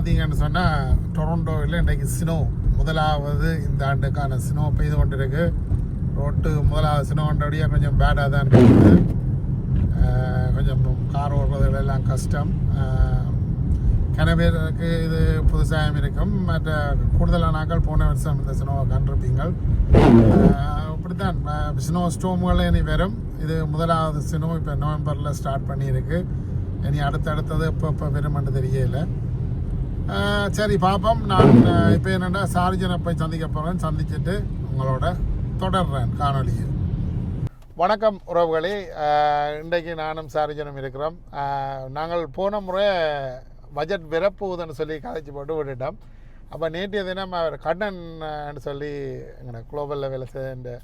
பார்த்தீங்கன்னு சொன்னால் டொரண்டோவில் இன்றைக்கு சினோ முதலாவது இந்த ஆண்டுக்கான சினோ பெய்து கொண்டிருக்கு. ரோட்டு முதலாவது சினோ கொஞ்சம் பேடாக தான் இருக்குது. கொஞ்சம் கார் ஓடுறதுல எல்லாம் கஷ்டம். அஹ், கன பேருக்கு இது புதுசாக இருக்கும். மற்ற கூடுதலான நாட்கள் போன வருஷம் இந்த சினோவை கண்டிருப்பீங்கள். அஹ், இப்படித்தான் ஸ்னோ ஸ்டோம்கள் இனி வரும் இது முதலாவது ஸ்னோ இப்போ நவம்பரில் ஸ்டார்ட் பண்ணியிருக்கு. இனி அடுத்தடுத்தது எப்போ எப்போ வருமென்று தெரியலை. சரி பார்ப்போம் நான் இப்போ என்னென்னா சார்ஜனை போய் சந்திக்க போகிறேன் சந்திச்சுட்டு உங்களோட தொடர்றேன் காணொலியை வணக்கம் உறவுகளே. இன்றைக்கு நானும் சார்ஜனும் இருக்கிறோம். நாங்கள் போன முறை பட்ஜெட் விரப்புவதுன்னு சொல்லி கதைச்சு போட்டு விட்டுட்டோம். அப்போ நேற்றைய தினம் அவர் கண்ணன் சொல்லி எங்களை குளோபல் லெவலில் சேர்ந்து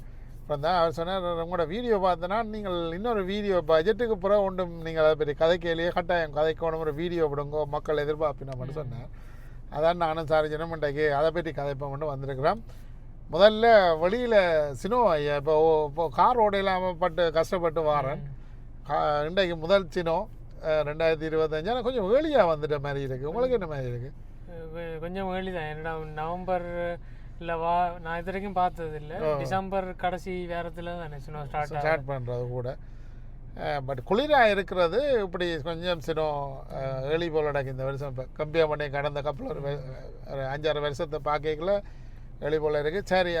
தான் அவர் சொன்னார் உங்களோட வீடியோ பார்த்தனா நீங்கள் இன்னொரு வீடியோ பட்ஜெட்டுக்கு பிறகு ஒன்றும் நீங்கள் அதை பற்றி கதைக்கையிலேயே கட்டாயம் கதைக்கணும் ஒரு வீடியோ விடுங்க மக்கள் எதிர்பார்ப்பினோம்னு சொன்னேன் அதான் நானும் சார்ஜனும் இன்றைக்கு அதை பற்றி கதைப்போம் மட்டும் வந்திருக்கிறோம். முதல்ல வெளியில் சினோ ஐயா இப்போ இப்போ கார் ஓட இல்லாமல் பட்டு கஷ்டப்பட்டு வாரேன். கா- இன்றைக்கு முதல் சினோ ரெண்டாயிரத்தி இருபத்தஞ்சு கொஞ்சம் ஏர்லியாக வந்துட்ட மாதிரி இருக்குது உங்களுக்கு என்ன மாதிரி இருக்குது கொஞ்சம் ஏர்லி தான் என்னடா நவம்பர் இல்ல வா நான் இது வரைக்கும் பார்த்தது இல்ல. டிசம்பர் கடைசி வாரத்துல தானே ஸ்டார்ட் ஸ்டார்ட் பண்ணுறது கூட. பட் குளிராக இருக்கிறது இப்படி கொஞ்சம் சினம் ஏர்லி போலடாக்கு இந்த வருஷம். இப்போ கம்பேர் பண்ணி கடந்த கப்பல் ஒரு அஞ்சாறு வருஷத்தை பார்க்கல ஏர்லி போல இருக்குது சரி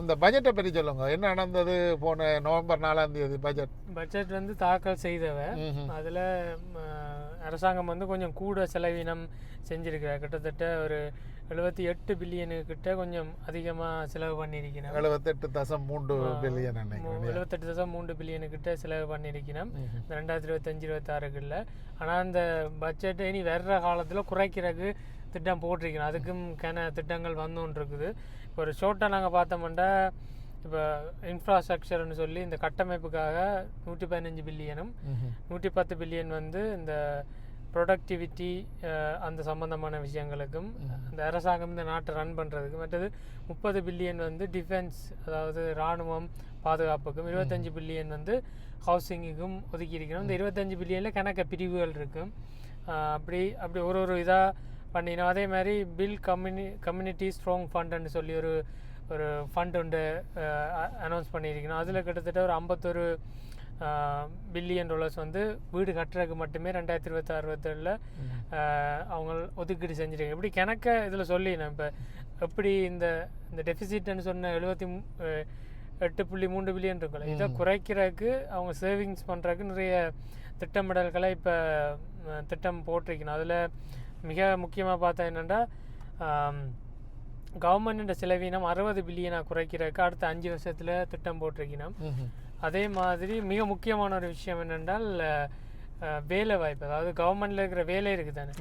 இந்த பட்ஜெட்டை பற்றி சொல்லுங்க. என்ன நடந்தது போன நவம்பர் நாலாம் தேதி பட்ஜெட் பட்ஜெட் வந்து தாக்கல் செய்தவ. அதுல அரசாங்கம் வந்து கொஞ்சம் கூட செலவினம் செஞ்சிருக்கிறார் கிட்டத்தட்ட ஒரு எழுபத்தி எட்டு பில்லியனு கிட்ட கொஞ்சம் அதிகமா செலவு பண்ணியிருக்கணும் எழுபத்தெட்டு தசம் மூன்று பில்லியன் எழுபத்தெட்டு தசம் மூன்று பில்லியனு கிட்ட செலவு பண்ணியிருக்கணும் ரெண்டாயிரத்தி இருபத்தஞ்சு இருபத்தாறுக்குள்ள ஆனால் அந்த பட்ஜெட் இனி வர்ற காலத்தில் குறைக்கிறதுக்கு திட்டம் போட்டிருக்கணும் அதுக்கும் கன திட்டங்கள் வந்துன்னு இருக்குது இப்போ ஒரு ஷோர்ட்டாக நாங்கள் பார்த்தோம்னா இப்போ இன்ஃப்ராஸ்ட்ரக்சர்னு சொல்லி இந்த கட்டமைப்புக்காக நூற்றி பதினஞ்சு பில்லியனும். நூற்றி பத்து பில்லியன் வந்து இந்த ப்ரொடக்டிவிட்டி அந்த சம்பந்தமான விஷயங்களுக்கும் இந்த அரசாங்கம் இந்த நாட்டை ரன் பண்ணுறதுக்கு மற்றது முப்பது பில்லியன் வந்து டிஃபென்ஸ் அதாவது இராணுவம் பாதுகாப்புக்கும் இருபத்தஞ்சு பில்லியன் வந்து ஹவுசிங்குக்கும் ஒதுக்கி இருக்கணும் இந்த இருபத்தஞ்சு பில்லியனில் கணக்க பிரிவுகள் இருக்கும். அப்படி அப்படி ஒரு ஒரு இதாக பண்ணினோம். அதே மாதிரி பில் கம்யூனி கம்யூனிட்டி ஸ்ட்ராங் ஃபண்டுன்னு சொல்லி ஒரு ஒரு ஃபண்ட் ஒன்று அனௌன்ஸ் பண்ணியிருக்கணும் அதில் கிட்டத்தட்ட ஒரு ஐம்பத்தொரு பில்லியன் டாலர்ஸ் வந்து வீடு கட்டுறதுக்கு மட்டுமே ரெண்டாயிரத்தி இருபத்தாறு இருபத்தேழில் அவங்க ஒதுக்கீடு செஞ்சிருக்காங்க எப்படி கணக்க இதில் சொல்லி நான் இப்போ எப்படி இந்த இந்த டெபிசிட்னு சொன்ன எழுபத்தி எட்டு புள்ளி மூன்று பில்லியன் இருக்குல்ல இதை குறைக்கிறதுக்கு அவங்க சேவிங்ஸ் பண்ணுறதுக்கு நிறைய திட்டமிடல்களை இப்போ திட்டம் போட்டிருக்கணும் அதில் மிக முக்கியமாக பார்த்தா என்னென்னா கவர்மெண்ட் செலவீனம் அறுபது பில்லியனாக குறைக்கிறதுக்கு அடுத்த அஞ்சு வருஷத்தில் திட்டம் போட்டிருக்கணும். அதே மாதிரி மிக முக்கியமான ஒரு விஷயம் என்னென்றால் வேலை வாய்ப்பு. அதாவது கவர்மெண்ட்ல இருக்கிற வேலை இருக்குது தானே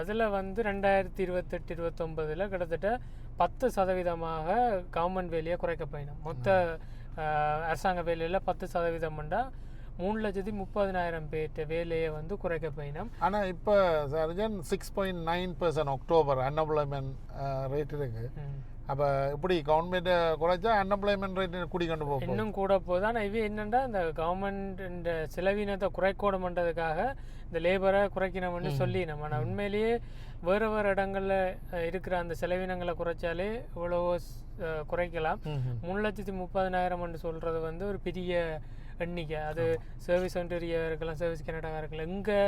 அதில் வந்து ரெண்டாயிரத்தி இருபத்தெட்டு இருபத்தொம்பதில் கிட்டத்தட்ட பத்து சதவீதமாக கவர்மெண்ட் வேலையை குறைக்க போயிடும் மொத்த அரசாங்க வேலையில் பத்து சதவீதம்ண்டா மூணு லட்சத்தி முப்பதினாயிரம் பேர்ட்ட வேலையை வந்து குறைக்க போயிடும் ஆனால் இப்போ surgeon six point nine percent October unemployment rate இருக்கு. ம். அப்போ இப்படி கவர்மெண்ட்டை குறைச்சா அன்எம்ப்ளாய்மெண்ட் ரேட் கூடி கொண்டு போகும் இன்னும் கூட போகுது. ஆனால் இவ என்னென்னா இந்த கவர்மெண்ட் இந்த செலவினத்தை குறைக்கூடமன்றதுக்காக இந்த லேபரை குறைக்கணும்னு சொல்லி நம்ம ஆனால் உண்மையிலேயே வேறு வேறு இடங்களில் இருக்கிற அந்த செலவினங்களை குறைச்சாலே இவ்வளவோ குறைக்கலாம். மூணு லட்சத்தி முப்பதினாயிரம்னு சொல்கிறது வந்து ஒரு பெரிய எண்ணிக்கை அது சர்வீஸ் ஒன்றியாக இருக்கலாம் சர்வீஸ் கனடாவாக இருக்கலாம் இங்கே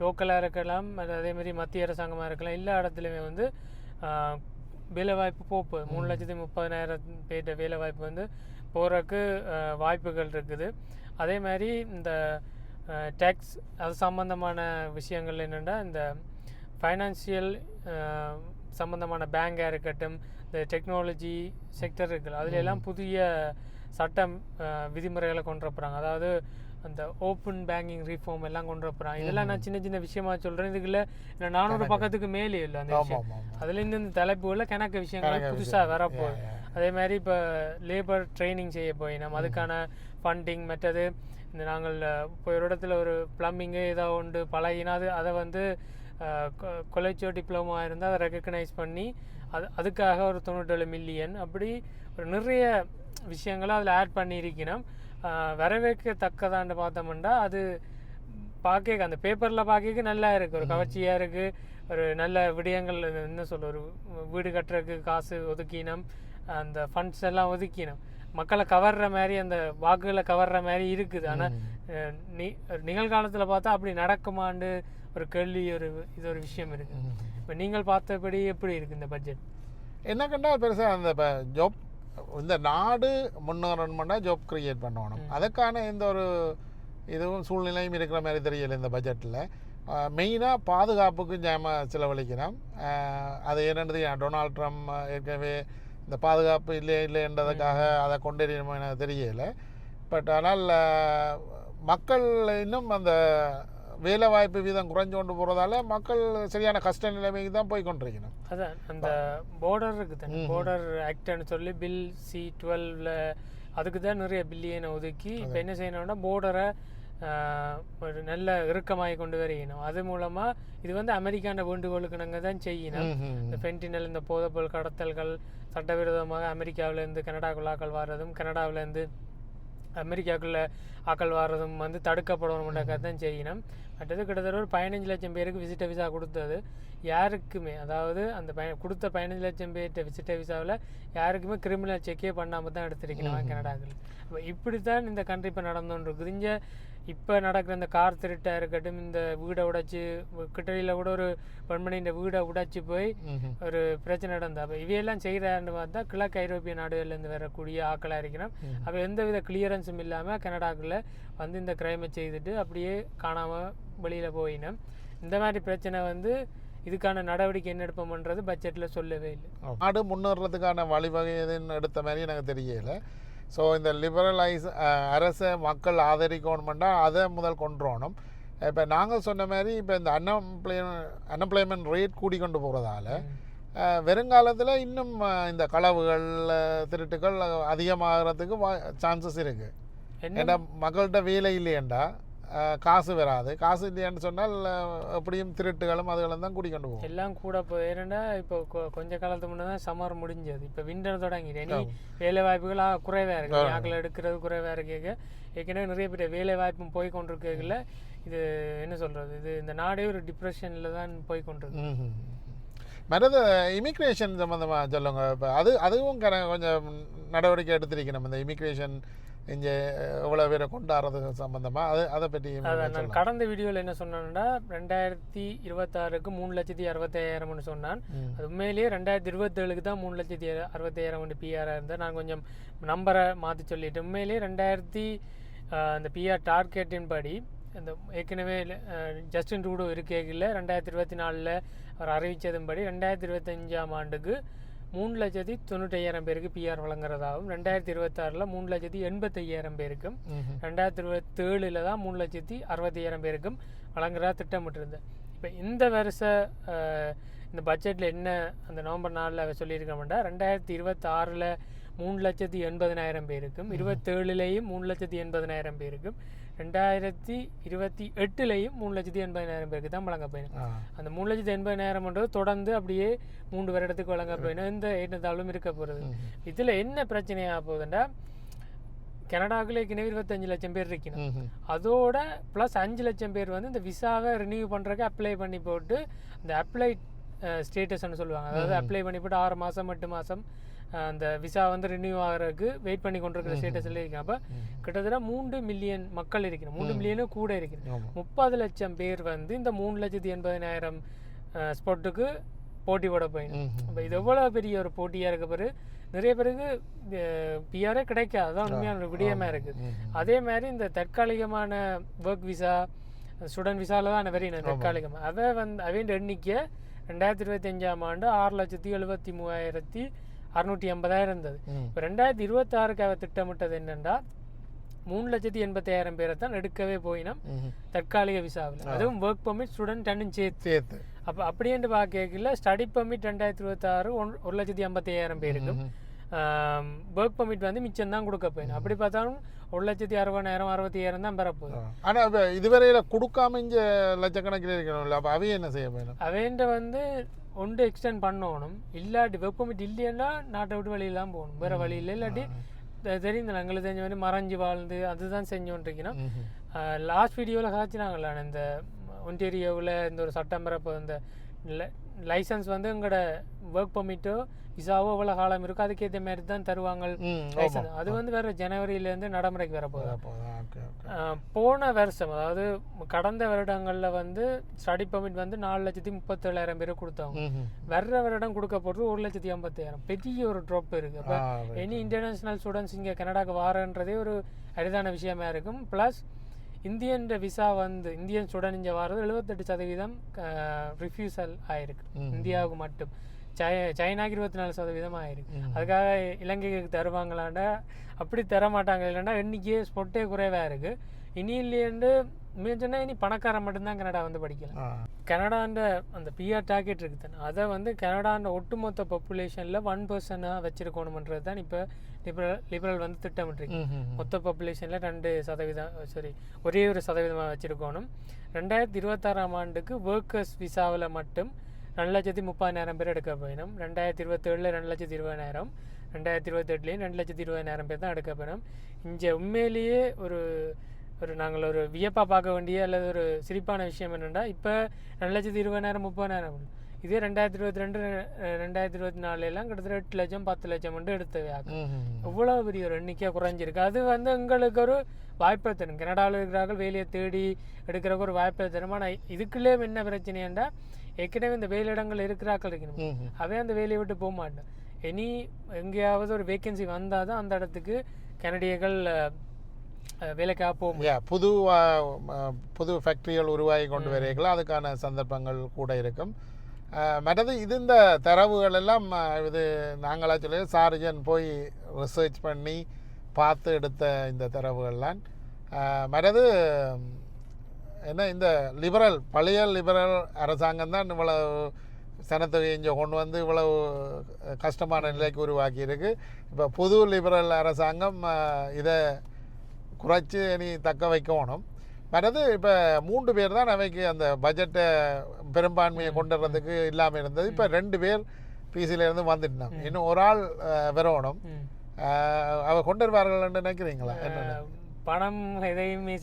லோக்கலாக இருக்கலாம் அது அதே மாதிரி மத்திய அரசாங்கமாக இருக்கலாம் எல்லா இடத்துலையுமே வந்து வேலை வாய்ப்பு போப்பு. மூணு லட்சத்தி முப்பதினாயிரம் பேர்ட்ட வேலை வாய்ப்பு வந்து போகிறதுக்கு வாய்ப்புகள் இருக்குது. அதே மாதிரி இந்த டேக்ஸ் அது சம்பந்தமான விஷயங்கள் என்னென்னா இந்த ஃபைனான்சியல் சம்பந்தமான பேங்காக இருக்கட்டும் இந்த டெக்னாலஜி செக்டர் இருக்குல்ல அதுல எல்லாம் புதிய சட்டம் விதிமுறைகளை கொண்டு வரப்போகிறாங்க அதாவது அந்த ஓப்பன் பேங்கிங் ரிஃபார்ம் எல்லாம் கொண்டு வரப்போகிறாங்க இதெல்லாம் நான் சின்ன சின்ன விஷயமா சொல்கிறேன் இதுக்குள்ள இந்த நானூறு பக்கத்துக்கு மேலே இல்லை அந்த விஷயம். அதுலேருந்து இந்த தலைப்புகளில் கணக்கு விஷயங்கள் புதுசாக வரப்போகுது. அதே மாதிரி இப்போ லேபர் ட்ரைனிங் செய்ய போய் நம்ம அதுக்கான ஃபண்டிங் மற்றது இந்த நாங்கள் இப்போ ஒரு இடத்துல ஒரு ப்ளம்பிங்கு ஏதோ ஒன்று பழகினா அது அதை வந்து கொலைச்சோ டிப்ளமோ இருந்தால் அதை ரெக்கக்னைஸ் பண்ணி அது அதுக்காக ஒரு தொண்ணூற்றேழு மில்லியன் அப்படி ஒரு நிறைய விஷயங்களை அதில் ஆட் பண்ணியிருக்கணும். வரவேற்கத்தக்கதான்னு பார்த்தோம்னா அது பார்க்க அந்த பேப்பரில் பார்க்க நல்லா இருக்குது ஒரு கவர்ச்சியாக இருக்குது ஒரு நல்ல விடயங்கள் என்ன சொல்ல ஒரு வீடு கட்டுறதுக்கு காசு ஒதுக்கினோம். அந்த ஃபண்ட்ஸ் எல்லாம் ஒதுக்கினோம். மக்களை கவர்ற மாதிரி அந்த வாக்குகளை கவர்ற மாதிரி இருக்குது. ஆனால் நிகழ்காலத்தில் பார்த்தா அப்படி நடக்குமான்னு ஒரு கேள்வி ஒரு இது ஒரு விஷயம் இருக்குது இப்போ நீங்கள் பார்த்தபடி எப்படி இருக்குது இந்த பட்ஜெட் என்ன கண்டா பெருசாக அந்த இப்போ ஜாப் இந்த நாடு முன்னேறணும்னா ஜாப் கிரியேட் பண்ணணும். அதுக்கான எந்த ஒரு இதுவும் சூழ்நிலையும் இருக்கிற மாதிரி தெரியல இந்த பட்ஜெட்டில் மெயினாக பாதுகாப்புக்கு ஜாம செலவழிக்கிறோம் அஹ், அது என்னன்றது டொனால்ட் ட்ரம்ப் ஏற்கனவே இந்த பாதுகாப்பு இல்லை இல்லைன்றதுக்காக அதை கொண்டறியணுமோ எனக்கு தெரியல. பட் ஆனால் மக்கள் இன்னும் அந்த வேலை வாய்ப்பு வீதம் குறைஞ்சு போகிறதால மக்கள் சரியான கஷ்ட நிலைமைக்கு தான் போய் கொண்டிருக்கணும். அதான் அந்த பார்டர் இருக்குது பார்டர் ஆக்ட்னு சொல்லி பில் சி டுவெல்ல அதுக்கு தான் நிறைய பில்லியனை ஒதுக்கி இப்போ என்ன செய்யணும்னா பார்டரை ஒரு நல்ல இறுக்கமாகி கொண்டு வரையணும். அது மூலமாக இது வந்து அமெரிக்கான வேண்டுகோளுக்கு நாங்கள் தான் செய்யணும். இந்த ஃபென்டினல் இந்த போதைப்பொருள் கடத்தல்கள் சட்டவிரோதமாக அமெரிக்காவிலேருந்து கனடாக்குள்ள ஆக்கள் வர்றதும் கனடாவிலேருந்து அமெரிக்காக்குள்ள ஆக்கள் வர்றதும் வந்து தடுக்கப்படணும்னாக்கா தான் செய்யணும். மற்றது கிட்டத்தட்ட ஒரு பதினஞ்சு லட்சம் பேருக்கு விசிட்டர் விசா கொடுத்தது. யாருக்குமே அதாவது அந்த பய கொடுத்த பதினஞ்சு லட்சம் பேர்கிட்ட விசிட்டர் விசாவில் யாருக்குமே கிரிமினல் செக்கே பண்ணாமல் தான் எடுத்திருக்கணும் கனடாக்கள் அப்போ இப்படி தான் இந்த கண்ட்ரி இப்போ நடந்துன்னு இருக்குது இங்கே இப்போ நடக்கிற இந்த கார் திருட்டாக இருக்கட்டும் இந்த வீடை உடைச்சி கிட்டடியில் கூட ஒரு பெண்மணி இந்த வீடை உடைச்சி போய் ஒரு பிரச்சனை நடந்தது. அப்போ இவையெல்லாம் செய்கிறான்னு பார்த்தா கிழக்கு ஐரோப்பிய நாடுகள்லேருந்து வரக்கூடிய ஆக்களாக இருக்கிறோம் அப்போ எந்தவித கிளியரன்ஸும் இல்லாமல் கனடாக்குள்ள வந்து இந்த கிரைமை செய்துட்டு அப்படியே காணாமல் வெளியில் போயினோம். இந்த மாதிரி பிரச்சனை வந்து இதுக்கான நடவடிக்கை என்ன எடுப்போம்ன்றது பட்ஜெட்டில் சொல்லவே இல்லை. நாடு முன்னேறதுக்கான வழிவகை எதுன்னு எடுத்த மாதிரி எனக்கு தெரியல. ஸோ இந்த லிபரலைஸ் அரசை மக்கள் ஆதரிக்கணுமெண்டா அதை முதல் கொண்டுறணும் இப்போ நாங்கள் சொன்ன மாதிரி இப்போ இந்த அன்எம்ப்ளாய்மெண்ட் அன்எம்ப்ளாய்மெண்ட் ரேட் கூடி கொண்டு போகிறதால வருங்காலத்தில் இன்னும் இந்த களவுகள் திருட்டுகள் அதிகமாகிறதுக்கு சான்சஸ் இருக்குது ஏன்னா மக்கள்கிட்ட வேலை இல்லையேண்டா? காசு வராது. காசு இல்லையான்னு சொன்னால் எப்படியும் திருட்டுகளும் அதுகளும் தான் கூடி கொண்டு போகும். எல்லாம் கூட இப்போ ஏன்னா இப்போ கொஞ்ச காலத்துக்கு முன்னே தான் சம்மர் முடிஞ்சது. இப்போ விண்டர் தொடங்கிடு இனி வேலை வாய்ப்புகள் ஆ, குறைவா இருக்கு. ஆக்கள் எடுக்கிறது குறைவா இருக்கு ஏற்கனவே நிறைய பேர் வேலை வாய்ப்பும் போய் கொண்டிருக்கல இது என்ன சொல்றது? இது இந்த நாடே ஒரு டிப்ரெஷன்ல தான் போய் கொண்டிருக்கு. மற்றது இமிக்ரேஷன் சம்மந்தமாக சொல்லுங்க. இப்போ அது அதுவும் கொஞ்சம் நடவடிக்கை எடுத்திருக்கணும். இந்த இமிக்ரேஷன் இங்கே எவ்வளோ பேரை கொண்டாடுறது சம்மந்தமாக அது அதை பற்றி நான் கடந்த வீடியோவில் என்ன சொன்னேன்னா ரெண்டாயிரத்தி இருபத்தாறுக்கு மூணு லட்சத்தி அறுபத்தாயிரம்னு சொன்னான். அது உண்மையிலேயே ரெண்டாயிரத்தி இருபத்தேழுக்கு தான் மூணு லட்சத்தி அறுபத்தாயிரம் பிஆராக இருந்தால் நான் கொஞ்சம் நம்பரை மாற்றி சொல்லிட்டேன். உண்மையிலேயே ரெண்டாயிரத்தி அந்த பிஆர் டார்கெட்டின் படி அந்த ஏற்கனவே ஜஸ்டின் ட்ரூடோ இருக்கையில் ரெண்டாயிரத்தி இருபத்தி நாலில் அவர் அறிவித்ததும்படி ரெண்டாயிரத்தி இருபத்தஞ்சாம் ஆண்டுக்கு மூணு லட்சத்தி தொண்ணூத்தையாயிரம் பேருக்கு பிஆர் வழங்குறதாகவும் ரெண்டாயிரத்தி இருபத்தாறில் மூணு லட்சத்தி எண்பத்தையாயிரம் பேருக்கும். ரெண்டாயிரத்தி இருபத்தேழில் தான் மூணு லட்சத்தி அறுபத்தையாயிரம் பேருக்கும் வழங்குறதா திட்டமிட்டிருந்தேன். இப்போ இந்த வருஷ இந்த பட்ஜெட்டில் என்ன அந்த நவம்பர் நாலில் சொல்லியிருக்கோம்னா ரெண்டாயிரத்தி இருபத்தாறில் மூணு லட்சத்தி எண்பதனாயிரம் பேருக்கும் இருபத்தேழுலேயும் மூணு லட்சத்தி எண்பதனாயிரம் பேருக்கும் ரெண்டாயிரத்தி இருபத்தி எட்டுலேயும் மூணு லட்சத்தி எண்பதனாயிரம் பேருக்கு தான் வழங்க போயிடும். அந்த மூணு லட்சத்தி எண்பதாயிரம்ன்றது தொடர்ந்து அப்படியே மூன்று வருடத்துக்கு வழங்க போயிடும் எந்த ஏற்றத்தாழ்வும் இருக்க போகிறது இதில் என்ன பிரச்சனையாக போகுதுன்னா கனடாக்குள்ள ஏற்கனவே இருபத்தஞ்சு லட்சம் பேர் இருக்கணும். அதோட ப்ளஸ் அஞ்சு லட்சம் பேர் வந்து இந்த விசாவை ரினியூ பண்ணுறதுக்கு அப்ளை பண்ணி போட்டு இந்த அப்ளை ஸ்டேட்டஸ்னு சொல்லுவாங்க. அதாவது அப்ளை பண்ணி போட்டு ஆறு மாதம் எட்டு மாதம் அந்த விசா வந்து ரினியூ ஆகிறதுக்கு வெயிட் பண்ணி கொண்டிருக்கிற ஸ்டேட்டஸில் இருக்கு அப்போ கிட்டத்தட்ட மூன்று மில்லியன் மக்கள் இருக்கணும் மூன்று மில்லியனும் கூட இருக்குது. முப்பது லட்சம் பேர் வந்து இந்த மூணு லட்சத்தி எண்பதினாயிரம் ஸ்பாட்டுக்கு போட்டி போட போயிடும். அப்போ இது எவ்வளோ பெரிய ஒரு போட்டியாக இருக்க பிறகு நிறைய பேருக்கு பிஆரே கிடைக்காது. அதான் உண்மையான ஒரு விடயமாக இருக்குது. அதே மாதிரி இந்த தற்காலிகமான ஒர்க் விசா ஸ்டூடெண்ட் விசாவில் தான் வெறி தற்காலிகமாக அதை வந்து அவையின் எண்ணிக்கை ரெண்டாயிரத்தி இருபத்தி அஞ்சாம் ஆண்டு ஆறு லட்சத்தி எழுபத்தி மூவாயிரத்தி அறுநூற்றி ஐம்பதாயிரம் இருந்தது. இப்போ ரெண்டாயிரத்தி இருபத்தாறுக்கு அவ திட்டமிட்டது என்னென்னா மூணு லட்சத்தி எண்பத்தாயிரம் பேரை தான் எடுக்கவே போயினோம். தற்காலிக விசாவில். அதுவும் ஒர்க் பர்மிட் ஸ்டூடெண்ட் ரெண்டும் சேர்த்து. சேர்த்து. அப்போ அப்படின்ட்டு பார்க்கல ஸ்டடி பர்மிட் ரெண்டாயிரத்தி இருபத்தாறு ஒன் ஒரு லட்சத்தி ஐம்பத்தையாயிரம் பேருக்கும் ஒர்க் பர்மிட் வந்து மிச்சம் தான் கொடுக்க போயிடும் அப்படி பார்த்தாலும் ஒரு லட்சத்தி அறுபதாயிரம் அறுபத்தி தான் பெறப்போகுது ஆனா இப்ப இதுவரையில கொடுக்காம இங்க லட்சக்கணக்கில் இருக்கணும்ல அப்ப அவைய என்ன செய்ய வேணும் அவன்கிட்ட வந்து ஒன்று எக்ஸ்டெண்ட் பண்ணணும். இல்லாட்டி பர்மிட் இல்லைன்னா நாட்டை விட்டு வெளியெல்லாம் போகணும். வேறு வழி இல்லை. இல்லாட்டி தெ- தெரியும் எங்களுக்கு தெரிஞ்ச மாதிரி மறைஞ்சு வாழ்ந்து அதுதான் செஞ்சோன்றிருக்கணும். லாஸ்ட் வீடியோவில் காய்ச்சினாங்களா இந்த ஒன்டேரியோவில் இந்த ஒரு சட்டம் பிறப்பு இந்த லைசன்ஸ் வந்து எங்களோட ஒர்க் பர்மிட்டோ விசாவோ எவ்வளோ காலம் இருக்கோ அதுக்கேற்ற மாதிரி தான் தருவாங்க லைசன்ஸ் அது வந்து வேறு ஜனவரியிலேருந்து நடைமுறைக்கு ஓகே ஆஹ் போன வருஷம் அதாவது கடந்த வருடங்களில் வந்து ஸ்டடி பர்மிட் வந்து நாலு லட்சத்தி முப்பத்தேழாயிரம் பேர் கொடுத்தாங்க. வர்ற வருடம் கொடுக்க போகிறது ஒரு லட்சத்தி ஐம்பத்தாயிரம் பெரிய ஒரு ட்ராப் இருக்குது அப்போ எனி இன்டர்நேஷ்னல் ஸ்டூடெண்ட்ஸ் இங்கே கனடாக்கு வாரன்றதே ஒரு அரிதான விஷயமா இருக்கும். ப்ளஸ் இந்தியன் விசா வந்து இந்தியன் இங்கே வர்றது எழுபத்தெட்டு சதவீதம் ரிஃப்யூசல் ஆயிருக்கு. இந்தியாவுக்கு மட்டும். சை சைனாக்கு இருபத்தி நாலு சதவீதம் ஆயிருக்கு. அதுக்காக இலங்கைக்கு தருவாங்களாண்டா? அப்படி தர மாட்டாங்க இல்லைன்னா எண்ணிக்கையே ஸ்பொட்டே குறைவாக இருக்குது இனி இல்லையண்டு சொன்னால் இனி பணக்காரன் மட்டும்தான் கனடா வந்து படிக்கலாம் ஆ. கனடாண்ட அந்த பிஆர் டார்கெட் இருக்குது தானே. அதை வந்து கனடாண்ட ஒட்டுமொத்த பாப்புலேஷனில் ஒன் பர்சனாக வச்சிருக்கணுமன்றது தான் இப்போ லிபரல் லிபரல் வந்து திட்டமிட்டிருக்கு. மொத்த பாப்புலேஷனில் ரெண்டு சதவீதம் சாரி ஒரே ஒரு சதவீதமாக வச்சுருக்கணும். ரெண்டாயிரத்தி இருபத்தாறாம் ஆண்டுக்கு ஒர்க்கர்ஸ் விசாவில் மட்டும் ரெண்டு லட்சத்தி முப்பதாயிரம் பேர் எடுக்க போயிடும் ரெண்டாயிரத்தி இருபத்தேழில் ரெண்டு லட்சத்தி இருபதாயிரம். ரெண்டாயிரத்தி இருபத்தெட்டுலேயும் ரெண்டு லட்சத்தி இருபதாயிரம் பேர் தான் எடுக்க போயிடும் இங்கே உண்மையிலேயே ஒரு ஒரு நாங்கள் ஒரு வியப்பாக பார்க்க வேண்டிய அல்லது ஒரு சிரிப்பான விஷயம் என்னென்னா இப்போ ரெண்டு லட்சத்தி இருபதாயிரம் முப்பதாயிரம் இதே ரெண்டாயிரத்தி இருபத்தி ரெண்டு ரெண்டாயிரத்தி இருபத்தி நாலுலாம் கிட்டத்தட்ட எட்டு லட்சம் பத்து லட்சம் மட்டும் எடுத்தவை ஆகும் ம் ம் இவ்வளோ பெரிய ஒரு எண்ணிக்கை குறைஞ்சிருக்கு. அது வந்து எங்களுக்கு ஒரு வாய்ப்பை தரும். கனடாவில் இருக்கிறார்கள் வேலையை தேடி எடுக்கிறக்கு ஒரு வாய்ப்பை தரும். ஆனால் இதுக்குள்ளே என்ன பிரச்சனைண்டா ஏற்கனவே இந்த வேலையிடங்கள் இருக்கிறாக்கள் இருக்கணும் அவன் அந்த வேலையை விட்டு போக மாட்டான். இனி எங்கேயாவது ஒரு வேகன்சி வந்தால் தான் அந்த இடத்துக்கு கனடியர்கள் வேலைக்காக போக முடியும். யா புது புது ஃபேக்ட்ரிகள் உருவாகி கொண்டு வரீங்களோ அதுக்கான சந்தர்ப்பங்கள் கூட இருக்கும். மற்றது இது இந்த தரவுகள் எல்லாம் இது நாங்களா சொல்லி சார்ஜன் போய் ரிசர்ச் பண்ணி பார்த்து எடுத்த இந்த தரவுகள்லாம் மற்றது என்ன இந்த லிபரல் பழைய லிபரல் அரசாங்கம் தான் இவ்வளவு சனத்தொகை இங்கே கொண்டு வந்து இவ்வளவு கஷ்டமான நிலைக்கு உருவாக்கி இருக்கு இப்போ புது லிபரல் அரசாங்கம் இதை குறைச்சி இனி தக்க வைக்கணும் மற்றது இப்போ மூன்று பேர் தான் அவைக்கு அந்த பட்ஜெட்டை பெரும்பான்மையை கொண்டு வர்றதுக்கு இல்லாமல் இருந்தது. இப்போ ரெண்டு பேர் பிசியில இருந்து வந்துட்டாங்க இன்னும் ஒரு ஆள் வரணும். அவ கொண்டு வருவார்கள் நினைக்கிறீங்களா? பணம் எதையுமே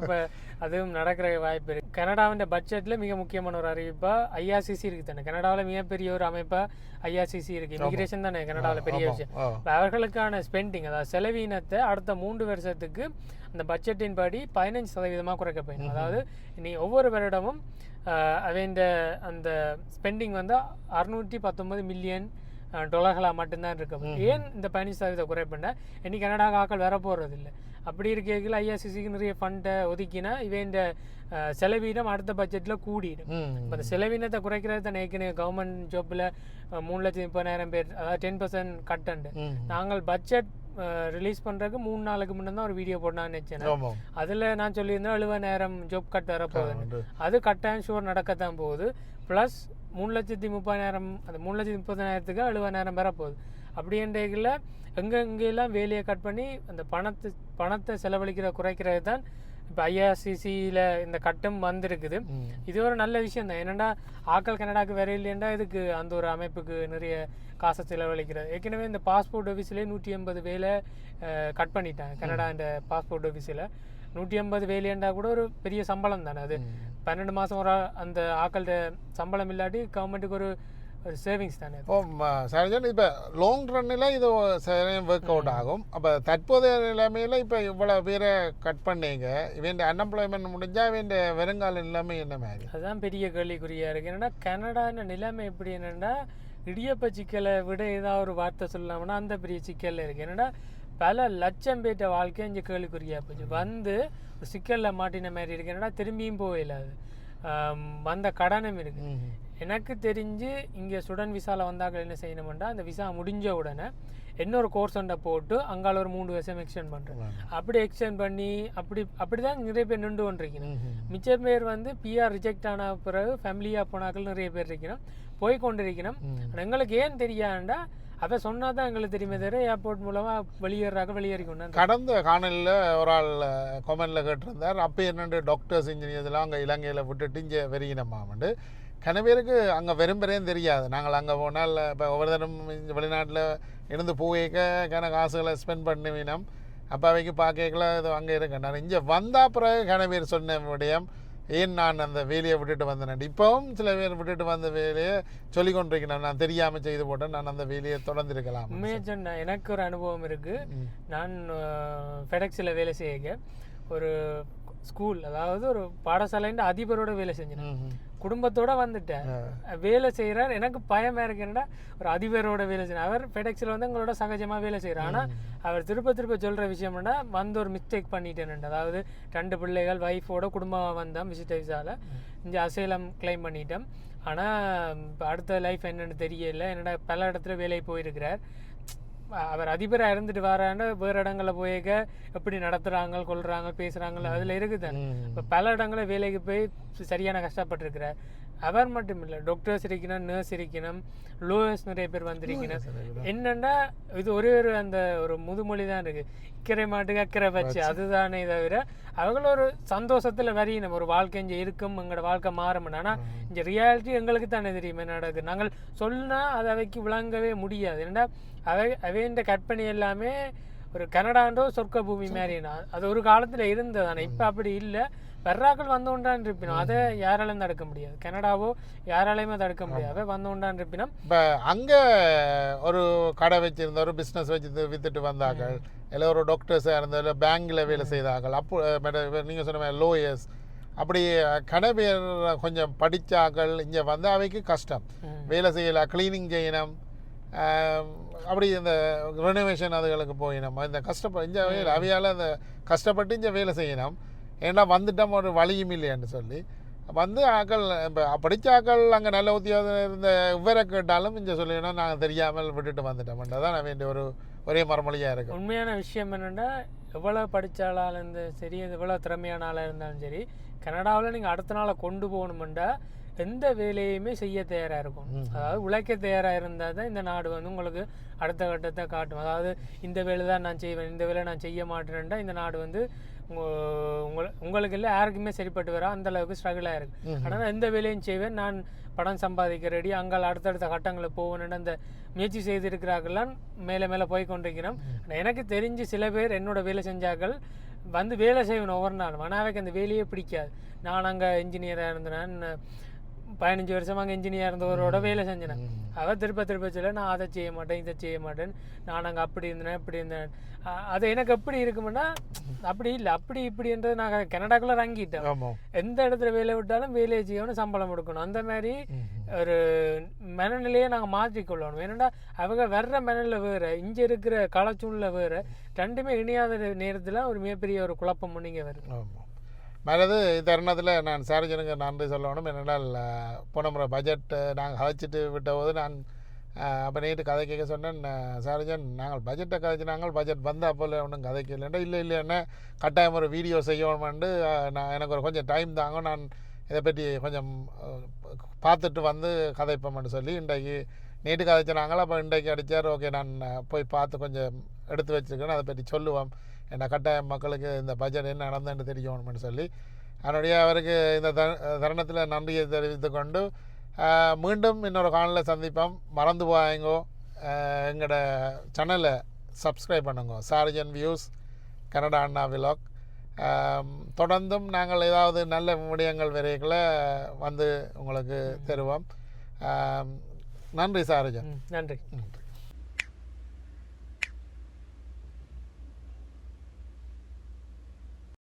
இப்போ அதுவும் நடக்கிற வாய்ப்பு கனடாவின் பட்ஜெட்டில் மிக முக்கியமான ஒரு அறிவிப்பா ஐஆர்சிசி இருக்கு தானே. கனடாவில் மிகப்பெரிய ஒரு அமைப்பா ஐஆர்சிசி இருக்கு. இமிகிரேஷன் தானே கனடாவில் பெரிய விஷயம். அவர்களுக்கான ஸ்பெண்டிங் அதாவது செலவீனத்தை அடுத்த மூன்று வருஷத்துக்கு அந்த பட்ஜெட்டின் படி பதினஞ்சு சதவீதமாக குறைக்க போயிடும். அதாவது இனி ஒவ்வொரு வருடமும் அவன் அந்த ஸ்பெண்டிங் வந்து அறுநூற்றி பத்தொன்பது மில்லியன் டாலர்களாக மட்டும்தான் இருக்கும் ஏன் இந்த பதினஞ்சு சதவீத குறைப்புன்னா இனி கனடா ஆக்கள் வர போகிறது இல்லை அப்படி இருக்கையில் ஐஆர்சிசிக்கு நிறைய ஃபண்டை ஒதுக்கினா இவன் இந்த செலவீனம் அடுத்த பட்ஜெட்டில் கூடிடும். இப்போ அந்த செலவினத்தை குறைக்கிறது தான் ஏற்கனவே கவர்மெண்ட் ஜாப்பில் மூணு லட்சத்தி முப்பதாயிரம் பேர் அதாவது டென் பர்சன்ட் கட்டண்டு ம் நாங்கள் பட்ஜெட் ரிலீஸ் பண்ணுறதுக்கு மூணு நாளுக்கு முன்னே தான் ஒரு வீடியோ போடலான்னு நினச்சேன் அதில் நான் சொல்லியிருந்தேன் எழுபதாயிரம் ஜாப் கட் வரப்போகுதுன்னு. அது கட்டாயம் ஷூர் நடக்கத்தான் போகுது. ப்ளஸ் மூணு லட்சத்தி முப்பதாயிரம் அந்த மூணு லட்சத்தி முப்பதாயிரத்துக்கு எழுபதாயிரம் வரப்போகுது அப்படின்றதுல எங்கே எங்கெல்லாம் வேலையை கட் பண்ணி அந்த பணத்தை பணத்தை செலவழிக்கிற குறைக்கிறது தான் இப்போ ஐஆர்சிசியில் இந்த கட்டம் வந்திருக்குது. இது ஒரு நல்ல விஷயம் தான். என்னென்னா ஆக்கள் கனடாக்கு வேற இல்லையண்டா இதுக்கு அந்த ஒரு அமைப்புக்கு நிறைய காசை செலவழிக்கிறது. ஏற்கனவே இந்த பாஸ்போர்ட் ஆஃபீஸ்லேயே நூற்றி எண்பது வேலை கட் பண்ணிட்டாங்க. கனடா இந்த பாஸ்போர்ட் ஆஃபீஸில் நூற்றி எண்பது வேலையண்டா கூட ஒரு பெரிய சம்பளம் தானே அது. பன்னெண்டு மாதம் ஒரு அந்த ஆக்கள்கிட்ட சம்பளம் இல்லாட்டி கவர்மெண்ட்டுக்கு ஒரு ஒரு சேவிங்ஸ் தானே. ஓ சர்ஜன் இப்போ லாங் ரன்னில் இது சரியாக ஒர்க் அவுட் ஆகும் அப்போ தற்போதைய நிலைமையில் இப்போ இவ்வளோ பேரை கட் பண்ணீங்க இவன் அன்எம்ப்ளாய்மெண்ட் முடிஞ்சால் இவன் வருங்கால நிலைமை என்ன மாதிரி அதுதான் பெரிய கேள்விக்குறியா இருக்கு என்னன்னா கனடான நிலைமை எப்படி என்னன்னா இடியப்ப சிக்கலை விட ஏதாவது ஒரு வார்த்தை சொல்லலாம்னா அந்த பெரிய சிக்கல்ல இருக்கு என்னன்னா பல லட்சம் பேர்ட்ட வாழ்க்கை இங்கே கேள்விக்குறியா போச்சு வந்து ஒரு சிக்கலில் மாட்டின மாதிரி இருக்கு என்னன்னா திரும்பியும் அது ஆம், வந்த கடனும் இருக்கு ம் எனக்கு தெரிஞ்சு இங்கே ஸ்டூடெண்ட் விசாவில் வந்தாங்க என்ன செய்யணும்னா அந்த விசா முடிஞ்ச உடனே இன்னொரு கோர்ஸ் ஒன்றை போட்டு அங்கால ஒரு மூணு வருஷம் எக்ஸ்டெண்ட் பண்ணுறேன் அப்படி எக்ஸ்டெண்ட் பண்ணி அப்படி அப்படி தான் நிறைய பேர் நின்று கொண்டிருக்கணும் ம் மிச்சம் பேர் வந்து பிஆர் ரிஜெக்ட் ஆன பிறகு ஃபேமிலியாக போனாக்கள் நிறைய பேர் இருக்கணும் போய் கொண்டிருக்கணும் எங்களுக்கு ஏன் தெரியாண்டா அதை சொன்னா தான் எங்களுக்கு தெரியுமே தவிர ஏர்போர்ட் மூலமாக வெளியேறாங்க வெளியேறிக்கொண்டு கடந்த காணொலியில் ஒரு ஆள் கொமெண்டில் கேட்டிருந்தார். அப்போ என்னென்று டாக்டர்ஸ் இன்ஜினியர்ஸ்லாம் அங்கே இலங்கையில் விட்டுட்டு இங்கே வெறியினமாமண்டு கன பேருக்கு அங்கே வெறும்பெறையும் தெரியாது. நாங்கள் அங்கே போனால் இப்போ ஒவ்வொரு தரம் வெளிநாட்டில் இருந்து போயிக்க கன காசுகளை ஸ்பெண்ட் பண்ணுவினோம் அப்போ அவைக்கு பார்க்கல இது அங்கே இருக்கேன் நான் இங்கே வந்தா பிறகு கன பேர் சொன்ன விடயம் ஏன் நான் அந்த வேலையை விட்டுட்டு வந்தேன்? இப்போவும் சில பேர் விட்டுட்டு வந்த வேலையை சொல்லி கொண்டிருக்கிறேன் நான் தெரியாமல் செய்து போட்டேன் நான் அந்த வேலையை தொடர்ந்திருக்கலாம். உண்மையை சொன்ன எனக்கு ஒரு அனுபவம் இருக்கு. ம். நான் ஃபெடெக்ஸில் வேலை செய்ய ஒரு ஸ்கூல் அதாவது ஒரு பாடசாலைன்ற அதிபரோட வேலை செஞ்சேன். குடும்பத்தோட வந்துட்டேன். வேலை செய்கிறார் எனக்கு பயமா இருக்குன்னா ஒரு அதிபரோட வேலை செய்யணும். அவர் ஃபெடெக்ஸில் வந்து எங்களோட சகஜமா வேலை செய்கிறார் ஆனா அவர் திருப்ப திருப்ப சொல்ற விஷயம் என்ன வந்து ஒரு மிஸ்டேக் பண்ணிட்டேன் அதாவது ரெண்டு பிள்ளைகள் ஒய்ஃபோட குடும்பம் வந்தான் விசிட் விசால இங்கே அசைலம் கிளைம் பண்ணிட்டேன் ஆனா இப்ப அடுத்த லைஃப் என்னன்னு தெரியல. என்னடா பல இடத்துல வேலைக்கு போயிருக்கிறார். அவர் அதிபராக இருந்துட்டு வரான்னு வேறு இடங்களில் போயிருக்க எப்படி நடத்துகிறாங்க கொள்றாங்க பேசுகிறாங்க அதில் இருக்குது. இப்போ பல இடங்களில் வேலைக்கு போய் சரியான கஷ்டப்பட்டிருக்கிறார் அவர் மட்டும் இல்லை டாக்டர்ஸ் இருக்கணும் நர்ஸ் இருக்கணும் லோயர்ஸ் நிறைய பேர் வந்திருக்கணும் என்னன்னா இது ஒரே ஒரு அந்த ஒரு முதுமொழி தான் இருக்கு. இக்கரை மாட்டுக்கு அக்கறை வச்சு அதுதானே தவிர அவங்கள ஒரு சந்தோஷத்துல வரையணும் ஒரு வாழ்க்கை இங்கே இருக்கும் எங்களோட வாழ்க்கை மாறும் ஆனா இந்த ரியாலிட்டி எங்களுக்கு தானே தெரியும் என்ன நடக்குது. நாங்கள் சொன்னா அதை அவைக்கு விளங்கவே முடியாது. ஏன்னா அவை அவைன்ற கற்பனை எல்லாமே ஒரு கனடாண்டோ சொர்க்க. பூமி மாதிரினா அது ஒரு காலத்துல இருந்தது. ஆனா இப்ப அப்படி இல்ல. வர்றாக்கள் வந்து கொண்டான் இருப்பினோம். அதை யாராலையும் தடுக்க முடியாது. கனடாவோ யாராலையுமே தடுக்க முடியாது. வந்து கொண்டான் இருப்பினம். இப்போ அங்கே ஒரு கடை வச்சிருந்த ஒரு பிஸ்னஸ் வச்சு வித்துட்டு வந்தார்கள். இல்லை ஒரு டாக்டர்ஸாக இருந்த இல்லை பேங்கில் வேலை செய்தார்கள். அப்போ நீங்கள் சொன்ன லோயர்ஸ் அப்படி கடை பேர் கொஞ்சம் படித்தாக்கள் இங்கே வந்து அவைக்கு கஷ்டம். வேலை செய்யலாம் க்ளீனிங் செய்யணும். அப்படி இந்த ரெனோவேஷன் அதுகளுக்கு போயிடும் இந்த கஷ்டப்ப இங்கே அவையால் அந்த கஷ்டப்பட்டு இங்கே வேலை செய்யணும். ஏன்னா வந்துட்டோம் ஒரு வழியும் இல்லையான்னு சொல்லி. வந்து ஆக்கள் இப்போ படித்த ஆக்கள் அங்கே நல்ல உத்தியோகம் இருந்த விவரம் கேட்டாலும் இங்கே சொல்லிடணும் நாங்கள் தெரியாமல் விட்டுட்டு வந்துட்டோம்ன்றதான் நான் வேண்டிய ஒரு ஒரே மறுமொழியாக இருக்கும். உண்மையான விஷயம் என்னென்னா எவ்வளோ படித்த ஆளாக இருந்து சரி எவ்வளோ திறமையான ஆளாக இருந்தாலும் சரி கனடாவில் நீங்கள் அடுத்த நாளை கொண்டு போகணுமெண்டா எந்த வேலையுமே செய்ய தயாராக இருக்கும். அதாவது உழைக்க தயாராக இருந்தால் தான் இந்த நாடு வந்து உங்களுக்கு அடுத்த கட்டத்தை காட்டும். அதாவது இந்த வேலை தான் நான் செய்வேன் இந்த வேலை நான் செய்ய மாட்டேன்டா இந்த நாடு வந்து உங்கள் உங்களுக்கு இல்லை யாருக்குமே சரிப்பட்டு வர அந்த அளவுக்கு ஸ்ட்ரகிளாக இருக்கு. ஆனால் எந்த வேலையும் செய்வேன் நான் பணம் சம்பாதிக்க ரெடி அங்கால அடுத்தடுத்த கட்டங்களுக்கு போகணுன்னு அந்த முயற்சி செய்திருக்கிறார்கள்லாம் மேலே மேலே போய் கொண்டிருக்கிறோம். எனக்கு தெரிஞ்சு சில பேர் என்னோட வேலை செஞ்சார்கள் வந்து வேலை செய்யணும் ஒவ்வொரு நாள் மனாவைக்கு அந்த வேலையே பிடிக்காது. நான் அங்கே இன்ஜினியராக இருந்தேன் பதினஞ்சு வருஷம் அங்கே இன்ஜினியர் இருந்தவரோட வேலை செஞ்சேன். அவ திருப்ப திருப்ப சொல்ல நான் அதை செய்ய மாட்டேன் இதை செய்ய மாட்டேன். நான் அங்கே அப்படி இருந்தேன் இப்படி இருந்தேன். அது எனக்கு எப்படி இருக்குமுன்னா அப்படி இல்லை. அப்படி இப்படின்றது நான் கனடாக்குள்ள இறங்கிட்டேன் எந்த இடத்துல வேலை விட்டாலும் வேலையை செய்யணும் சம்பளம் கொடுக்கணும். அந்த மாதிரி ஒரு மனநிலையை நாங்கள் மாற்றிக்கொள்ளணும். ஏன்னா அவங்க வர்ற மனநிலை வேறு இங்கே இருக்கிற காலச்சூழ்நிலை வேறு ரெண்டுமே இணையாத நேரத்தில் ஒரு மிகப்பெரிய ஒரு குழப்பம் நீங்க வருது. மற்றது மேலது தருணத்தில் நான் சார்ஜனுக்கு நன்றி சொல்லணும். என்னென்னால் போன முறை பட்ஜெட் நாங்கள் கதைச்சிட்டு விட்ட போது நான் அப்போ நேற்று கதை கேட்க சொன்னேன். சார்ஜன் நாங்கள் பட்ஜெட்டை கதைச்சு நாங்கள் பட்ஜெட் வந்தால் போல் ஒன்றும் கதைக்க இல்லைண்டா இல்லை இல்லை என்ன கட்டாயம் ஒரு வீடியோ செய்யணுமெண்டு நான் எனக்கு ஒரு கொஞ்சம் டைம் தாங்க. நான் இதை பற்றி கொஞ்சம் பார்த்துட்டு வந்து கதைப்போம்னு சொல்லி இன்றைக்கு நேற்று கதைச்ச நாங்கள் அப்போ இன்றைக்கு அடித்தார் ஓகே நான் போய் பார்த்து கொஞ்சம் எடுத்து வச்சுருக்கேன். அதை பற்றி சொல்லுவோம். என்ன கட்டாயம் மக்களுக்கு இந்த பட்ஜெட் என்ன நடந்ததுன்னு தெரியணும்னு சொல்லி அதனுடைய அவருக்கு இந்த தரு- தருணத்தில் நன்றியை தெரிவித்துக் கொண்டு மீண்டும் இன்னொரு காணொலியில் சந்திப்போம். மறந்து போயாங்கோ எங்களோட சேனலை சப்ஸ்கிரைப் பண்ணுங்க. சார்ஜன் வியூஸ் கனடா அண்ணா விலாக் தொடர்ந்தும் நாங்கள் ஏதாவது நல்ல விடயங்கள் வரைகளை வந்து உங்களுக்கு தருவோம். நன்றி சார்ஜன் ம், நன்றி. நன்றி